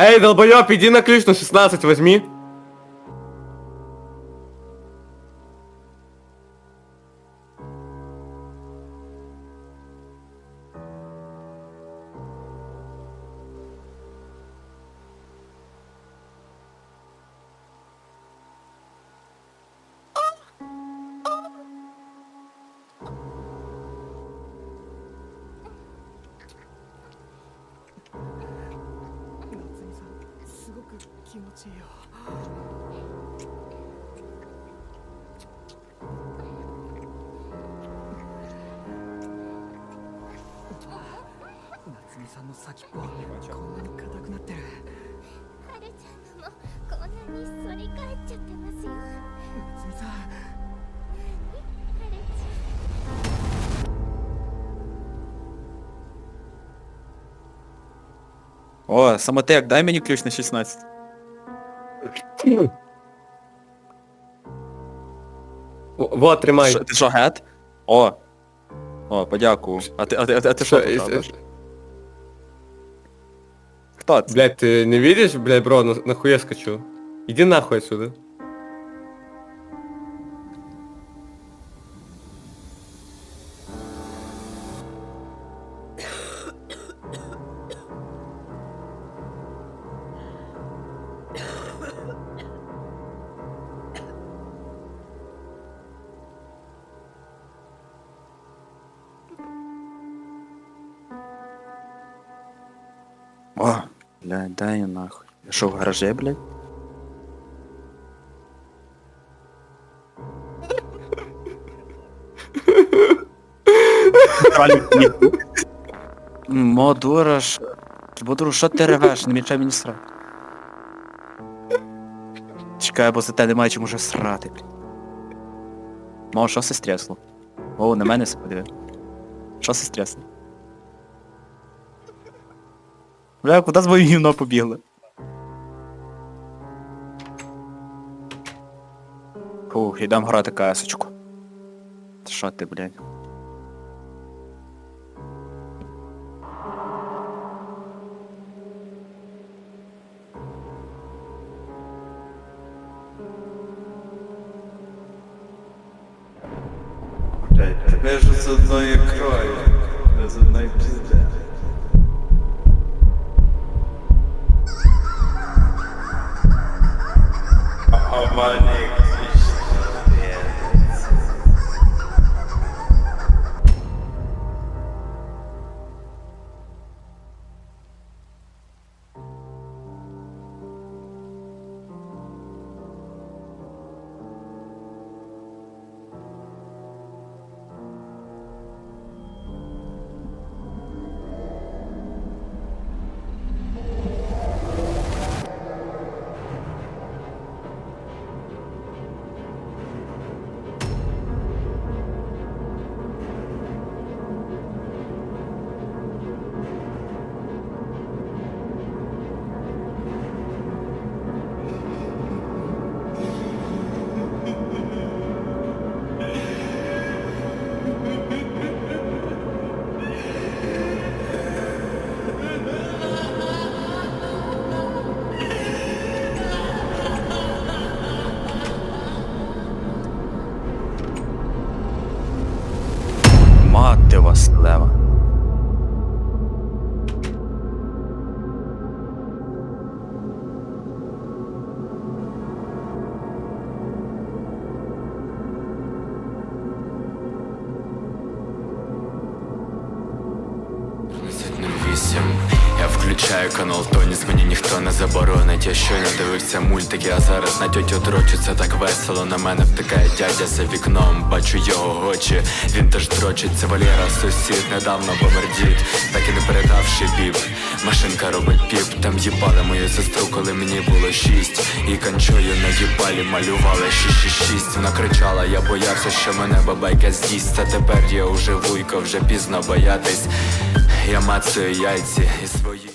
Эй, долбоёб, иди на ключ на 16 возьми. はるちゃんのもこんなに反り返っちゃってますよはるちゃん О, самотек, дай мені ключ на 16. В- Вот, тримай. Що, ти що, гет? О. О, подякую. А ти, а ти, а ти, а ти що тут робиш? Хто це? Блядь, ты не видишь, блядь, бро, на- нахуй скачу? Иди нахуй отсюда. Блядь, дай нахуй. Я що, в гаражі, блядь? Модура ж... Модура, що ти ревеш? Не мічай мені срати. Чекай, бо за те немає чому вже срати, блядь. Мо, що се стрясло? О, на мене се подиви. Що се стрясло? Бля, куди з моїм гівно побігли? Фух, ідем грати касочку. Що ти, блядь? Блядь, тебе ж з Мати вас, лева. Я включаю канал Тоніс, мені ніхто не заборонить. Я щойно дивився мультики, а зараз на тьотю це так весело. На мене втикає дядя за вікном, бачу його очі. Він теж дрочить, це Валєра, сусід, недавно помердіть, так і не передавши біп. Машинка робить піп, там їбали мою сестру, коли мені було шість. І канчою на їбалі малювали 666 Вона кричала, я боявся, що мене бабайка з'їсть. А тепер я уже вуйко, вже пізно боятись. Я мацаю яйці і свої.